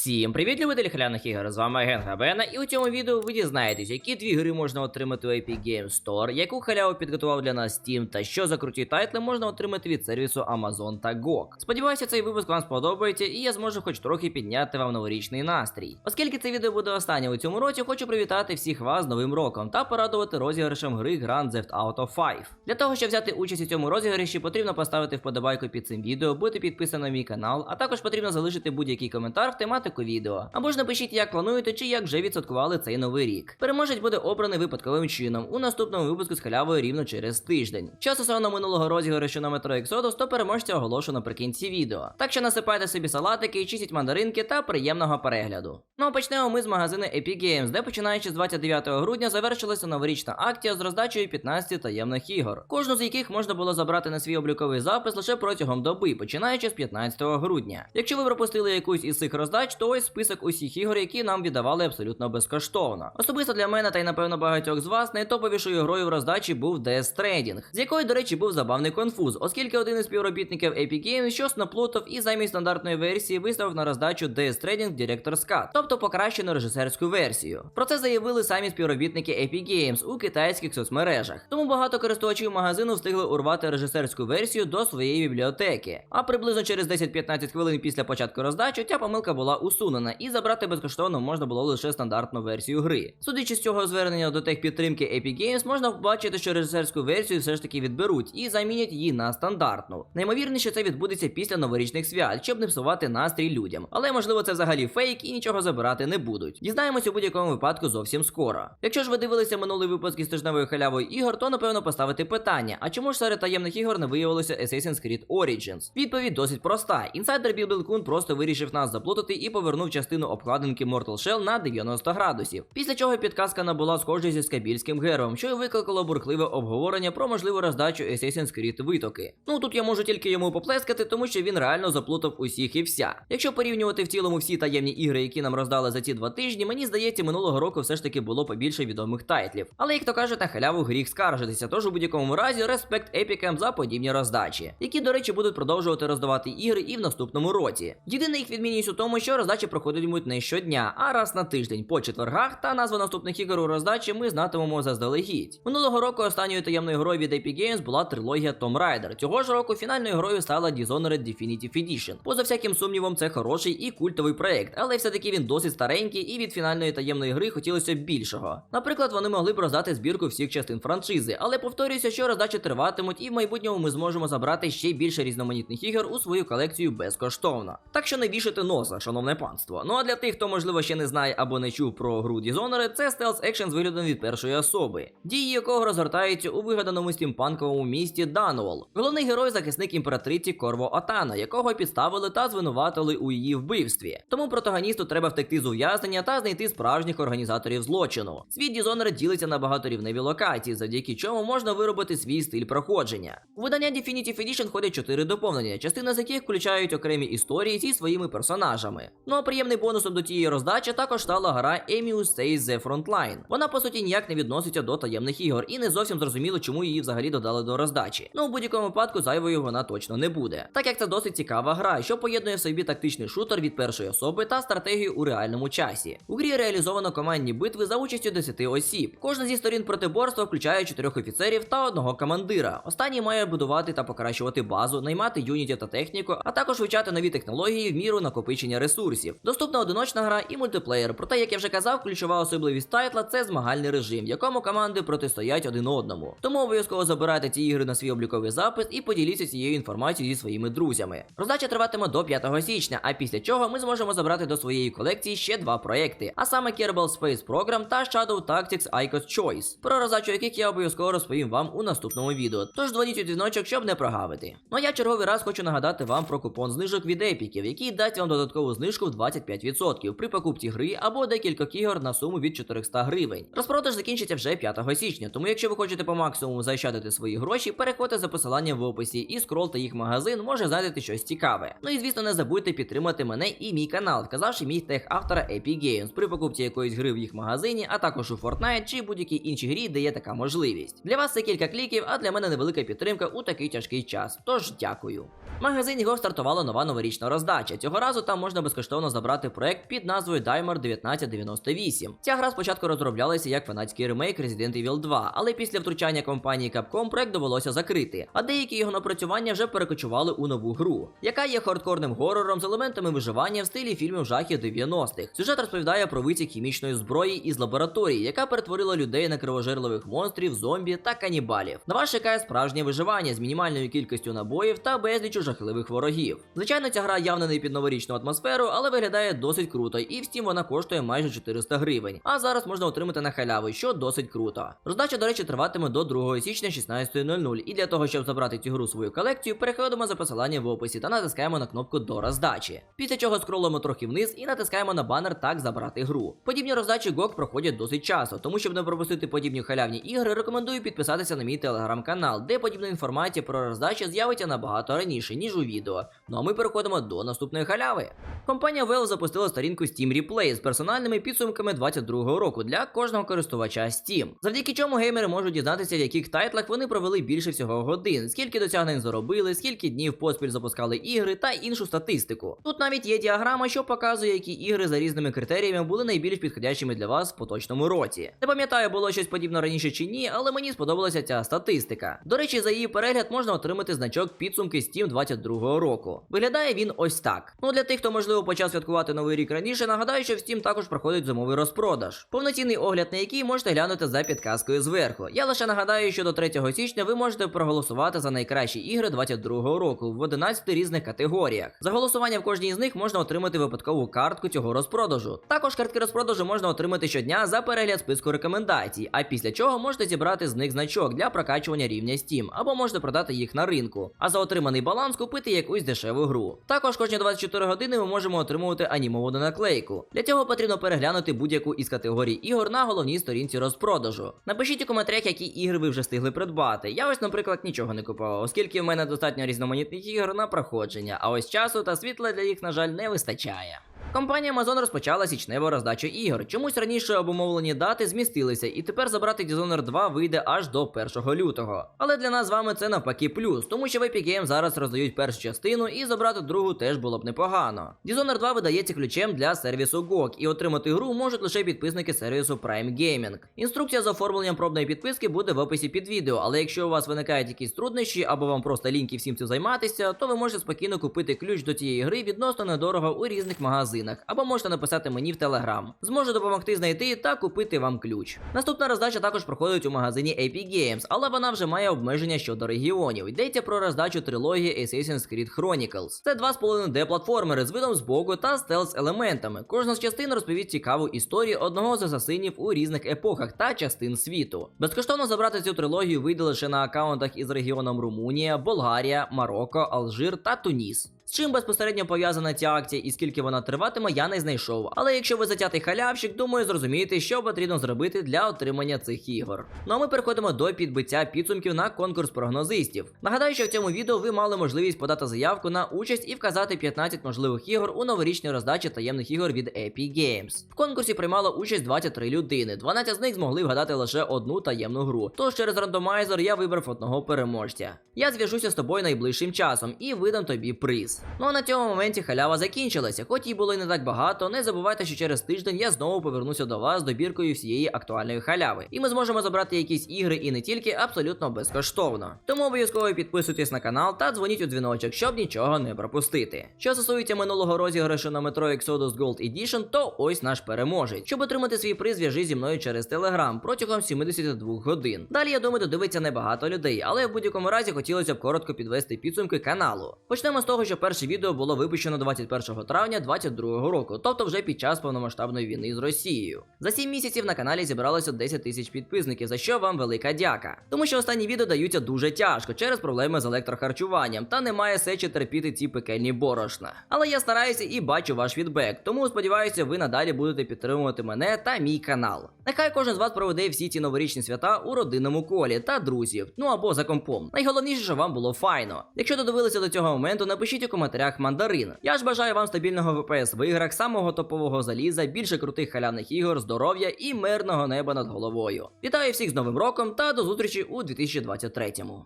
Всім привіт, любителі хляних ігор! З вами Ген Габена, і у цьому відео ви дізнаєтесь, які дві гри можна отримати у Epic Games Store, яку халяву підготував для нас Steam, та що за круті тайтли можна отримати від сервісу Amazon та GOG. Сподіваюся, цей випуск вам сподобається, і я зможу хоч трохи підняти вам новорічний настрій. Оскільки це відео буде останнє у цьому році, хочу привітати всіх вас з новим роком та порадувати розіграшем гри Grand Theft Auto 5. Для того, щоб взяти участь у цьому розіграші, потрібно поставити вподобайку під цим відео, бути підписаним на мій канал, а також потрібно залишити будь-який коментар в тематику відео. Або ж напишіть, як плануєте чи як вже відсвяткували цей новий рік. Переможець буде обраний випадковим чином у наступному випуску з халявою рівно через тиждень. Що стосовно минулого розіграшу на метро Exodus, то переможця оголошу наприкінці відео. Так що насипайте собі салатики, чистіть мандаринки та приємного перегляду. Ну а почнемо ми з магазину Epic Games, де починаючи з 29 грудня завершилася новорічна акція з роздачею 15 таємних ігор, кожну з яких можна було забрати на свій обліковий запис лише протягом доби, починаючи з 15 грудня. Якщо ви пропустили якусь із цих роздач, ось список усіх ігор, які нам віддавали абсолютно безкоштовно. Особисто для мене та й напевно багатьох з вас найтоповішою грою в роздачі був Death Stranding, з якої, до речі, був забавний конфуз, оскільки один із співробітників Epic Games щось наплутав і замість стандартної версії виставив на роздачу Death Stranding Director's Cut, тобто покращену режисерську версію. Про це заявили самі співробітники Epic Games у китайських соцмережах. Тому багато користувачів магазину встигли урвати режисерську версію до своєї бібліотеки. А приблизно через 10-15 хвилин після початку роздачі ця помилка була усунена, і забрати безкоштовно можна було лише стандартну версію гри. Судячи з цього звернення до техпідтримки Epic Games, можна побачити, що режисерську версію все ж таки відберуть і замінять її на стандартну. Наймовірніше це відбудеться після новорічних свят, щоб не псувати настрій людям. Але можливо це взагалі фейк і нічого забирати не будуть. Дізнаємось у будь-якому випадку зовсім скоро. Якщо ж ви дивилися минулий випуск із тижневою халявою ігор, то напевно поставити питання: а чому ж серед таємних ігор не виявилося Assassin's Creed Origins? Відповідь досить проста. Інсайдер Білбіл Кун просто вирішив нас заплутати і повернув частину обкладинки Mortal Shell на 90 градусів. Після чого підказка набула схожість зі скабільським гербом, що й викликало бурхливе обговорення про можливу роздачу Assassin's Creed витоки. Ну тут я можу тільки йому поплескати, тому що він реально заплутав усіх і вся. Якщо порівнювати в цілому всі таємні ігри, які нам роздали за ці два тижні, мені здається, минулого року все ж таки було побільше відомих тайтлів. Але як то кажуть, на халяву гріх скаржитися, тож у будь-якому разі респект епікам за подібні роздачі, які, до речі, будуть продовжувати роздавати ігри і в наступному році. Єдина їх відмінність у тому, що роздачі проходитимуть не щодня, а раз на тиждень по четвергах, та назву наступних ігор у роздачі ми знатимемо заздалегідь. Минулого року останньою таємною грою від Epic Games була трилогія Tomb Raider. Цього ж року фінальною грою стала Dishonored Definitive Edition. Поза всяким сумнівом, це хороший і культовий проект, але все-таки він досить старенький, і від фінальної таємної гри хотілося б більшого. Наприклад, вони могли б роздати збірку всіх частин франшизи, але повторююся, що роздачі триватимуть, і в майбутньому ми зможемо забрати ще більше різноманітних ігор у свою колекцію безкоштовно. Так що не вішайте носа, шановне панство. Ну а для тих, хто можливо ще не знає або не чув про гру Dishonored, це стелс екшен з виглядом від першої особи, дії якого розгортаються у вигаданому стімпанковому місті Дануол. Головний герой захисник імператриці Корво Отана, якого підставили та звинуватили у її вбивстві. Тому протагоністу треба втекти з ув'язнення та знайти справжніх організаторів злочину. Світ Dishonored ділиться на багаторівневі локації, завдяки чому можна виробити свій стиль проходження. У видання Definitive Edition входять чотири доповнення, частина з яких включають окремі історії зі своїми персонажами. Ну а приємний бонусом до тієї роздачі також стала гра Emius Says The Frontline. Вона по суті ніяк не відноситься до таємних ігор, і не зовсім зрозуміло, чому її взагалі додали до роздачі. Ну у будь-якому випадку зайвою вона точно не буде, так як це досить цікава гра, що поєднує в собі тактичний шутер від першої особи та стратегію у реальному часі. У грі реалізовано командні битви за участю 10 осіб. Кожна зі сторін протиборства включає чотирьох офіцерів та одного командира. Останній має будувати та покращувати базу, наймати юнітів та техніку, а також вивчати нові технології в міру накопичення ресурсів. Доступна одиночна гра і мультиплеєр. Проте, як я вже казав, ключова особливість тайтла це змагальний режим, в якому команди протистоять один одному. Тому обов'язково забирайте ці ігри на свій обліковий запис і поділіться цією інформацією зі своїми друзями. Роздача триватиме до 5 січня, а після чого ми зможемо забрати до своєї колекції ще два проекти, а саме Kerbal Space Program та Shadow Tactics Icos Choice, про роздачу яких я обов'язково розповім вам у наступному відео. Тож дзвоніть у дзвіночок, щоб не прогавити. Ну а я черговий раз хочу нагадати вам про купон знижок від епіків, який дасть вам додаткову знижку в 25% при покупці гри або декількох ігор на суму від 400 гривень. Розпродаж закінчиться вже 5 січня, тому якщо ви хочете по максимуму заощадити свої гроші, переходьте за посиланням в описі і скролте їх магазин, може знайдете щось цікаве. Ну і звісно, не забудьте підтримати мене і мій канал, вказавши мій тег автора Epic Games при покупці якоїсь гри в їх магазині, а також у Fortnite чи будь-якій іншій грі, де є така можливість. Для вас це кілька кліків, а для мене невелика підтримка у такий тяжкий час. Тож дякую. В магазині ігор стартувала нова новорічна роздача. Цього разу там можна безкоштовно безкоштовно забрати проект під назвою Dimer 1998. Ця гра спочатку розроблялася як фанатський ремейк Resident Evil 2, але після втручання компанії Capcom проект довелося закрити, а деякі його напрацювання вже перекочували у нову гру, яка є хардкорним горором з елементами виживання в стилі фільмів жахів 90-х. Сюжет розповідає про витік хімічної зброї із лабораторії, яка перетворила людей на кривожерливих монстрів, зомбі та канібалів. На вас чекає справжнє виживання з мінімальною кількістю набоїв та безлічу жахливих ворогів. Звичайно, ця гра явно не під новорічну атмосферу, але виглядає досить круто, і в Steam вона коштує майже 400 гривень. А зараз можна отримати на халяву, що досить круто. Роздача, до речі, триватиме до 2 січня 16.00. І для того, щоб забрати цю гру свою колекцію, переходимо за посиланням в описі та натискаємо на кнопку до роздачі. Після чого скролимо трохи вниз і натискаємо на банер так забрати гру. Подібні роздачі GOG проходять досить часто, тому щоб не пропустити подібні халявні ігри, рекомендую підписатися на мій телеграм-канал, де подібна інформація про роздачі з'явиться набагато раніше, ніж у відео. Ну а ми переходимо до наступної халяви. Компанія Valve запустила сторінку Steam Replay з персональними підсумками 22-го року для кожного користувача Steam, завдяки чому геймери можуть дізнатися, в яких тайтлах вони провели більше всього годин, скільки досягнень заробили, скільки днів поспіль запускали ігри та іншу статистику. Тут навіть є діаграма, що показує, які ігри за різними критеріями були найбільш підходящими для вас в поточному році. Не пам'ятаю, було щось подібне раніше чи ні, але мені сподобалася ця статистика. До речі, за її перегляд можна отримати значок підсумки Steam 22-го року. Виглядає він ось так. Ну для тих, хто можливо почав святкувати новий рік раніше, нагадаю, що в Steam також проходить зимовий розпродаж. Повноцінний огляд на який можете глянути за підказкою зверху. Я лише нагадаю, що до 3 січня ви можете проголосувати за найкращі ігри 22-го року в 11 різних категоріях. За голосування в кожній з них можна отримати випадкову картку цього розпродажу. Також картки розпродажу можна отримати щодня за перегляд списку рекомендацій, а після чого можете зібрати з них значок для прокачування рівня Steam, або можете продати їх на ринку, а за отриманий баланс купити якусь дешеву гру. Також кожні 24 години ми можемо отримувати анімовану наклейку. Для цього потрібно переглянути будь-яку із категорій ігор на головній сторінці розпродажу. Напишіть у коментарях, які ігри ви вже встигли придбати. Я ось, наприклад, нічого не купував, оскільки в мене достатньо різноманітних ігор на проходження, а ось часу та світла для їх, на жаль, не вистачає. Компанія Amazon розпочала січневу роздачу ігор. Чомусь раніше обумовлені дати змістилися, і тепер забрати Dishonored 2 вийде аж до 1 лютого. Але для нас з вами це навпаки плюс, тому що в Epic Games зараз роздають першу частину і забрати другу теж було б непогано. Dishonored 2 видається ключем для сервісу GOG, і отримати гру можуть лише підписники сервісу Prime Gaming. Інструкція з оформленням пробної підписки буде в описі під відео, але якщо у вас виникають якісь труднощі або вам просто ліньки всім цим займатися, то ви можете спокійно купити ключ до цієї гри відносно недорого у різних магазинах або можете написати мені в Телеграм. Зможу допомогти знайти та купити вам ключ. Наступна роздача також проходить у магазині Epic Games, але вона вже має обмеження щодо регіонів. Йдеться про роздачу трилогії Assassin's Creed Chronicles. Це 2,5D платформери з видом збоку та стелс елементами. Кожна з частин розповість цікаву історію одного з асасинів у різних епохах та частин світу. Безкоштовно забрати цю трилогію вийде лише на аккаунтах із регіоном Румунія, Болгарія, Марокко, Алжир та Туніс. З чим безпосередньо пов'язана ця акція і скільки вона триватиме, я не знайшов. Але якщо ви затятий халявщик, думаю, зрозумієте, що потрібно зробити для отримання цих ігор. Ну а ми переходимо до підбиття підсумків на конкурс прогнозистів. Нагадаю, що в цьому відео ви мали можливість подати заявку на участь і вказати 15 можливих ігор у новорічній роздачі таємних ігор від Epic Games. В конкурсі приймало участь 23 людини. 12 з них змогли вгадати лише одну таємну гру. Тож через рандомайзер я вибрав одного переможця. Я зв'яжуся з тобою найближчим часом і видам тобі приз. Ну а на цьому моменті халява закінчилася, хоч їй було і не так багато. Не забувайте, що через тиждень я знову повернуся до вас з добіркою всієї актуальної халяви. І ми зможемо забрати якісь ігри і не тільки абсолютно безкоштовно. Тому обов'язково підписуйтесь на канал та дзвоніть у дзвіночок, щоб нічого не пропустити. Що стосується минулого розіграшу на Metro Exodus Gold Edition, то ось наш переможець. Щоб отримати свій приз, зв'яжи зі мною через Telegram протягом 72 годин. Далі я думаю, додивиться небагато людей, але в будь-якому разі хотілося б коротко підвести підсумки каналу. Почнемо з того, що перше відео було випущено 21 травня 2022 року, тобто вже під час повномасштабної війни з Росією. За 7 місяців на каналі зібралося 10 тисяч підписників, за що вам велика дяка. Тому що останні відео даються дуже тяжко через проблеми з електрохарчуванням, та немає сечі терпіти ці пекельні борошна. Але я стараюся і бачу ваш фідбек, тому сподіваюся, ви надалі будете підтримувати мене та мій канал. Нехай кожен з вас проведе всі ці новорічні свята у родинному колі та друзів, ну або за компом. Найголовніше, щоб вам було файно. Якщо додивилися до цього моменту, напишіть у коментарях мандарин. Я ж бажаю вам стабільного ВПС в іграх, самого топового заліза, більше крутих халявних ігор, здоров'я і мирного неба над головою. Вітаю всіх з Новим роком та до зустрічі у 2023-му.